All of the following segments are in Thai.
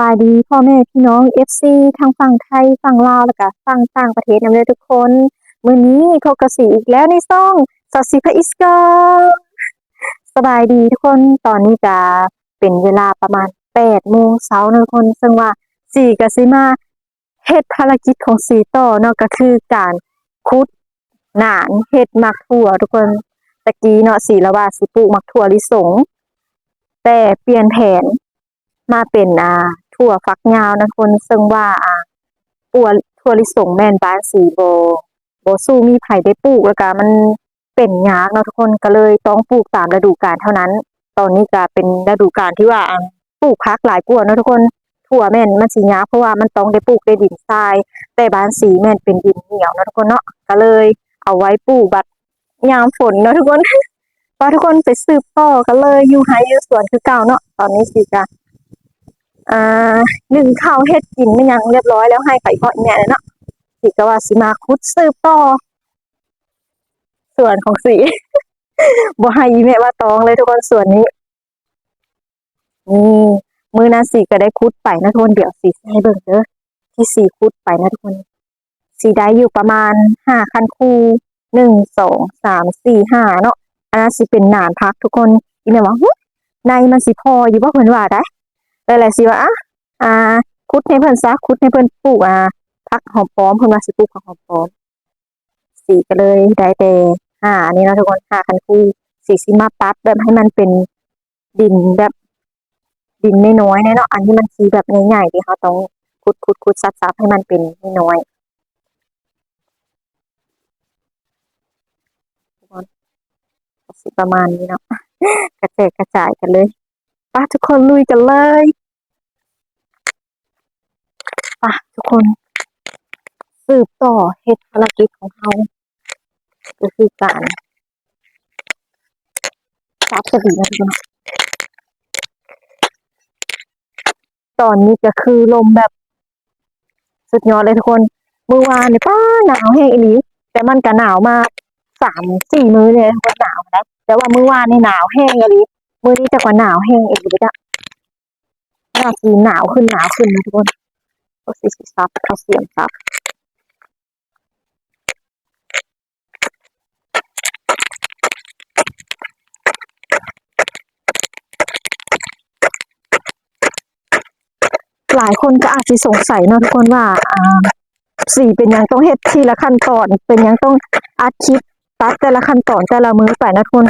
บายดีพ่อแม่พี่น้อง FC ทางฝั่งไทยฝั่งลาวแล้วก็ฝั่งต่างประเทศนำเลยทุกคนมื้อนี้พบกับสีอีกแล้วในซ่องสอสิพะอิสกสบายดีทุกคนตอนนี้จะเป็นเวลาประมาณ8โมงเช้านะทุกคนซึ่งว่าสีก็สิมาเฮ็ดภารกิจของสีต่อเนาะก็คือการคุดหนานเฮ็ดมักถั่วทุกคนตะกี้เนาะสีละว่าสิปลูกมักถั่วลิสงแต่เปลี่ยนแผนมาเป็นอ่า ถั่วฟักยาวนะคนซึ่งว่าอ่าปัวถั่วลิสงแม่นบ้านสีโบโบสู้มีไผ่ได้ปลูกแล้วก็มันเป็นยากเนาะทุกคนก็เลยต้องปลูกตามฤดูกาลเท่านั้น ตอนนี้ก็เป็นฤดูกาลที่ว่าปลูกพักหลายกว่าเนาะทุกคนถั่วแม่นมันสิยากเพราะว่ามันต้องได้ปลูกในดินทราย แต่บ้านสีแม่นเป็นดินเหนียวเนาะทุกคนเนาะก็เลยเอาไว้ปลูกบัดยามฝนเนาะทุกคนพอทุกคนไปสืบต่อกันเลยอยู่ไฮอยู่สวนคือเก่าเนาะตอนนี้สิจะ อ่าหนึ่งข้าวเฮ็ดกินไม่ยังเรียบร้อยแล้วให้ไปเพาะแม่เนาะสิก็ว่าสิมาคุดสืบต่อส่วนของสีบ่ให้อีแม่ว่าตองเลยทุกคนส่วนนี้นี่มือนั้นสีก็ได้คุดไปนะทุกคนเดี๋ยวสีให้เบิ่งเด้อที่สีคุดไปนะทุกคนสีได้อยู่ประมาณห้าคันคูหนึ่งสองสามสี่ห้าเนาะอันนั้นสิเป็นหนานพักทุกคนอีแม่ว่าในมันสิพออยู่ว่าเพิ่นว่าได้ เลยแหละสิว่าอะอ่าคุดให้เพิ่นซะคุดให้เพิ่นปลูกอ่าพักหอมปลอมเพิ่นว่าสิปลูกผักหอมปลอมสีก็เลยได้แต่ห้าอันนี้เนาะทุกคนห้าคันคู่สีสิมาปัดแบบให้มันเป็นดินแบบดินน้อยๆเนาะอันที่มันสีแบบใหญ่ๆที่เขาต้องคุดคุดคุดซับๆให้มันเป็นน้อยๆทุกคนสิประมาณนี้เนาะกระแจกกระจายกันเลยป้าทุกคนลุยกันเลย ป้าทุกคน สืบต่อเฮ็ดภารกิจของเราก็คือการซับกระดิ่งนะทุกคนตอนนี้ก็คือลมแบบสุดยอดเลยทุกคนเมื่อวานเนี่ยป้าหนาวแห้งอีหลีแต่มันก็หนาวมากสามสี่มื้อเลยว่าหนาวนะแต่ว่าเมื่อวานนี่หนาวแห้งอีหลีมื้อนี้จะกว่าหนาวแห้งอีกจ้ะน่าสีหนาวขึ้นหนาวขึ้นนะทุกคน เอาสีสีซับเอาเสียมซับหลายคนก็อาจจะสงสัยเนอะทุกคนว่าสีเป็นยังต้องเฮ็ดทีละขั้นตอน เป็นยังต้องอัดคลิปตัดแต่ละขั้นตอนแต่ละมือไปนะทุกคน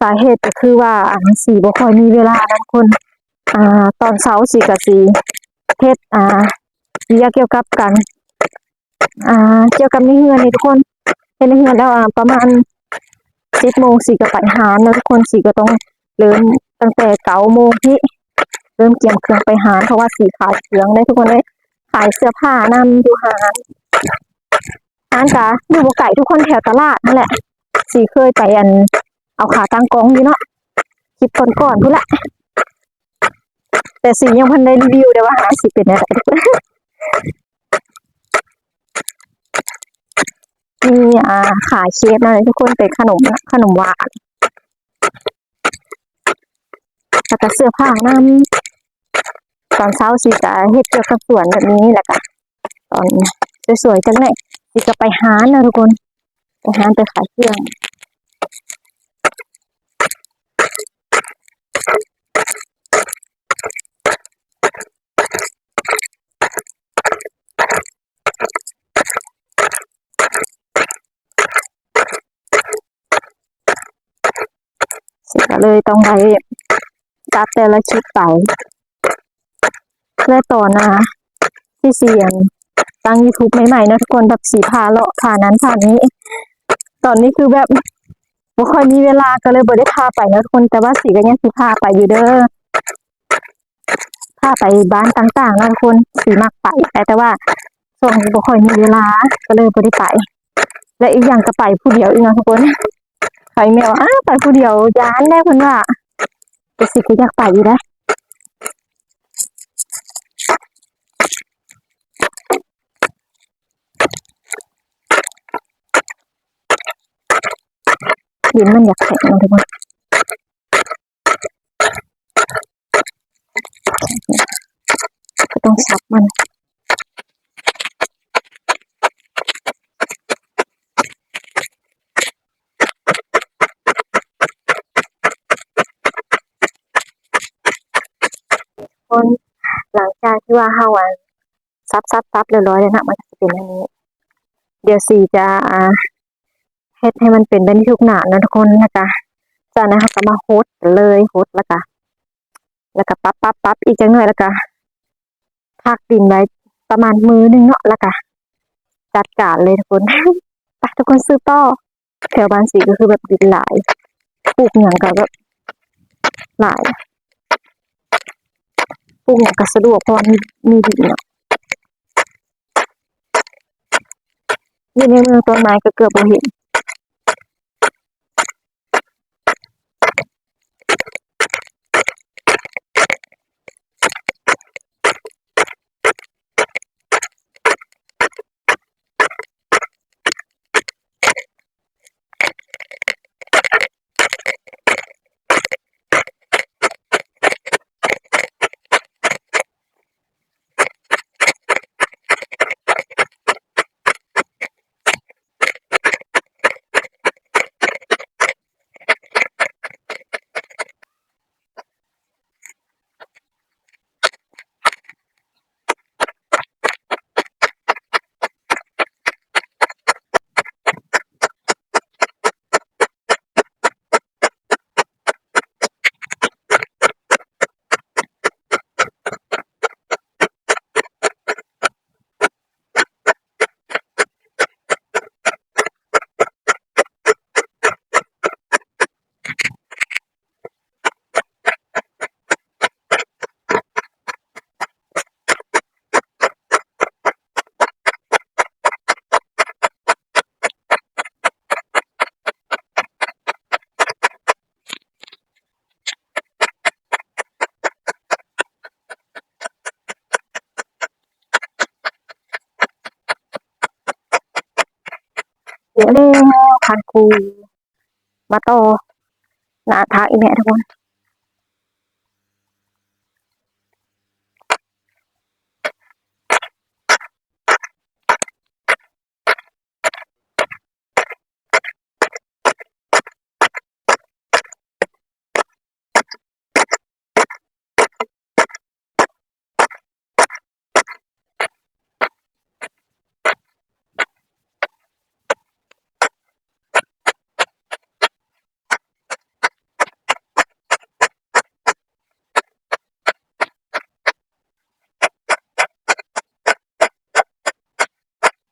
สาเหตุก็คือว่าอ่าสีบ่ค่อยมีเวลานะทุกคน อ่า ตอนเช้าสีกับสี เฮ็ดอ่าเรียกเกี่ยวกับกันอ่า เกี่ยวกับในเฮือนนี่ทุกคนเฮ็ดในเฮือนแล้วอ่าประมาณสิบโมงสี่ก็ไปหาเนอะทุกคนสี่ก็ต้องเริ่มตั้งแต่เก้าโมงที่เริ่มเตรียมเครื่องไปหาเพราะว่าสีขายเครื่องได้ทุกคนเลยขายเสื้อผ้านำอยู่หาร้านจ้ะอยู่บ่ไก่ทุกคนแถวตลาดนั่นแหละ สีเคยไปอัน เอาขาตั้งกองอยู่เนาะคลิปก่อนๆพุ่นละ แต่สียังพันได้รีวิวเดี๋ยว่าหาสีเป็นอะไรมีอ่าขายเค้กนะทุกคนเป็นขนมขนมหวานแล้วก็เสื้อผ้านั่นตอนเช้าสีจะเฮ็ดเกี่ยวกับสวนแบบนี้แหละค่ะตอนสวยๆจังเลยสีจะไปหานะทุกคนไปหาไปขายเครื่อง เลยต้องไปตัดแต่ละชุดไปและต่อนะที่เสียงตั้ง YouTube ใหม่ๆนะทุกคนแบบสีพาเลาะพานั้นพานี้ ตอนนี้คือแบบบ่ค่อยมีเวลาก็เลยบ่ได้พาไปนะทุกคนแต่ว่าสีก็ยังสิพาไปอยู่เด้อพาไปบ้านต่างๆนะทุกคนสีมักไปแต่แต่ว่าช่วงนี้บ่ค่อยมีเวลาก็เลยบ่ได้ไป และอีกอย่างก็ไปผู้เดียวอีกนะทุกคน ใครแมวอ้าไปผู้เดียวยานได้เพิ่นว่าแต่สิก็อยากไปอยู่นะดินมันอยากแข็งนะทุกคน หลังจากที่ว่าเฮาอะซับซับซับเรียบร้อยแล้วนะมันจะเป็นอันนี้ เดี๋ยวสีจะอ่าเฮ็ดให้มันเป็นเป็นทุกหนานะทุกคนนะจ๊ะจากนั้นก็มาโฮดเลยโฮดแล้วก็แล้วก็ปั๊บปั๊บปั๊บอีกจังหน่อยแล้วก็พักดินไว้ประมาณมือหนึงเนาะแล้วก็จัดการเลยทุกคนไปทุกคนซื้อต่อแถวบ้านสีก็คือแบบดินหลายปลูกอย่างก็แบบหลาย ลูกอย่างก็สะดวกเพราะมีมีดินเนาะอยู่ในเมืองต้นไม้ก็เกือบบ่เห็น เดี๋ยวเร็วคันครูมาโตน้าทางอีแม่ทุกคน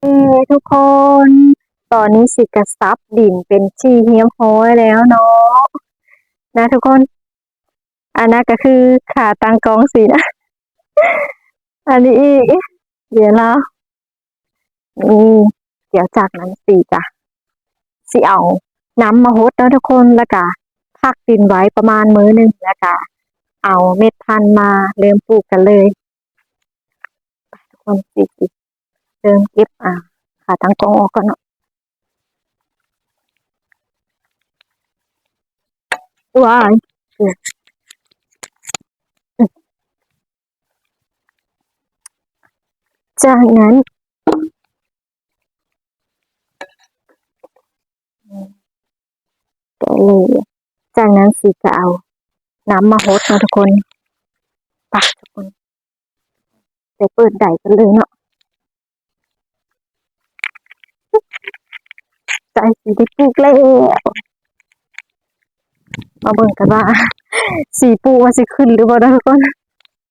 เอ้ ทุกคน ตอนนี้สิกระซับดินเป็นชีเฮียมห้ยแล้วเนาะนะทุกคน อันนั้นก็คือขาตังกองสีนะ อันนี้อีก เดี๋ยวเรานี่เดี๋ยวจากนั้นสีจ้ะสีเอาน้ำมาฮดแล้วทุกคนแล้วก็พักดินไว้ประมาณมื้อหนึ่งแล้วก็เอาเม็ดพันธุ์มาเริ่มปลูกกันเลยทุกคนสีสีเริ่มเก็บอ่า ขาตังกองออกก่อนเนาะว้ายจากนั้นแกะเลยจากนั้นสีจะเอา น้ำมาฮดนะทุกคนไปทุกคนไปเปิดไดกันเลยเนาะ ใจสีได้ปลูกแล้วมาเบิ่งกันว่าสีปลูกว่าสิขึ้นหรือเปล่าทุกคน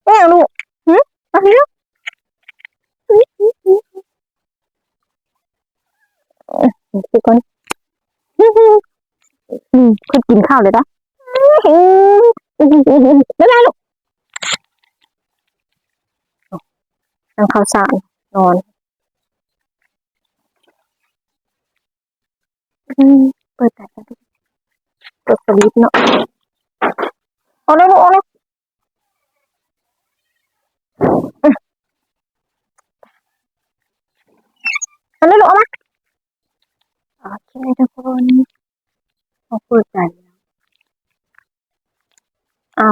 เอ้ยลูกหึมาเร็วทุกคนอืมคุณกินข้าวเลยนะไม่ได้ลูกนั่งข้าวสารนอน อืมเปิดแต่กันเปิดสวิตช์เนาะเอา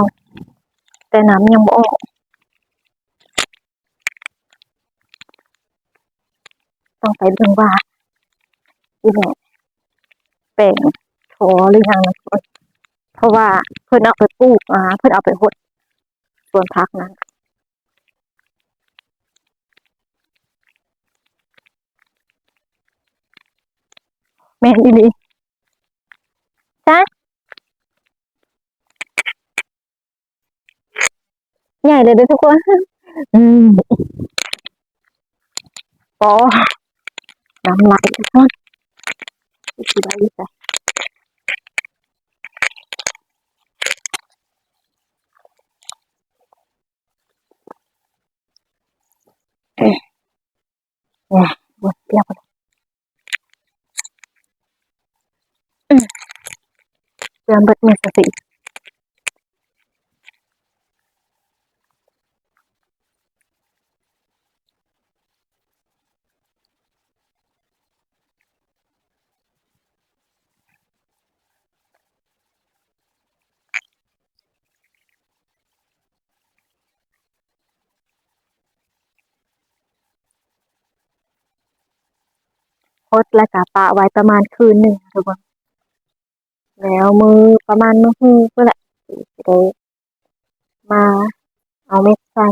แป่งขอหรือยังนะเพราะว่าเพิ่นเอาไปปลูกอ่าเพิ่นเอาไปหดส่วนพักนั้นแม่นอีหลีจ้ะใหญ่เลยด้วยทุกคน อืมโอ้น้ำไหลทุกคน สิได้อยู่ใส่เนี่ยหม ดเปรี้ยวเลยอืมเตรียมเบิดมือสติโพสต์และกะปะไว้ประมาณคืนหนึ่งทุกคนแล้วมือประมาณมือฮือเพื่อแหละสิได้มาเอาเม็ดใส่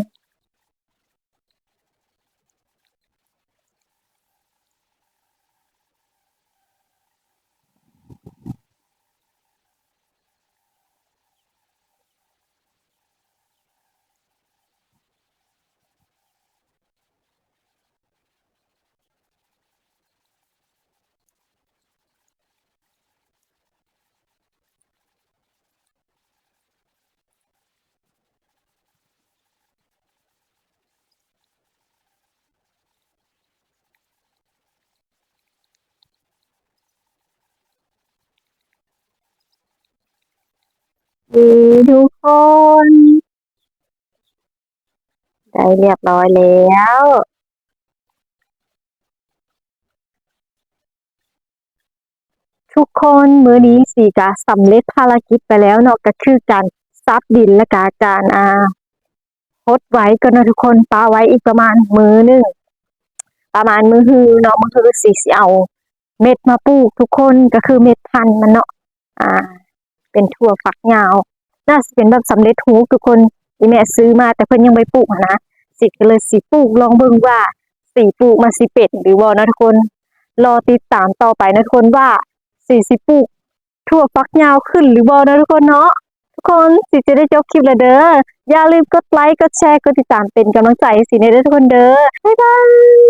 ดีทุกคนได้เรียบร้อยแล้วทุกคนมื้อนี้สีกะสำเร็จภารกิจไปแล้วเนาะก็คือการซับดินและกาการอ่าพดไว้ก็นนะทุกคนปาไว้อีกประมาณมือหนึ่งประมาณมือฮือเนาะมือฮือสีสิเอาเม็ดมาปลูกทุกคนก็คือเม็ดพันธุ์มันเนาะอ่า เป็นถั่วฝักยาว น่าจะเป็นแบบสำเร็จรูปทุกคนที่แม่ซื้อมาแต่เพิ่นยังไม่ปลูกนะสิก็เลยสิปลูกลองเบิ่งว่าสิปลูกมันสิเป็ดหรือบ่เนะทุกคน รอติดตามต่อไปนะทุกคนว่าสิสิปลูกถั่วฝักยาวขึ้นหรือบ่นะทุกคนเนาะทุกคนสิจะได้จบคลิปแล้วเด้ออย่าลืมกดไลค์กดแชร์กดติดตามเป็นกำลังใจให้สิในเด้อทุกคนเด้อบ๊ายบาย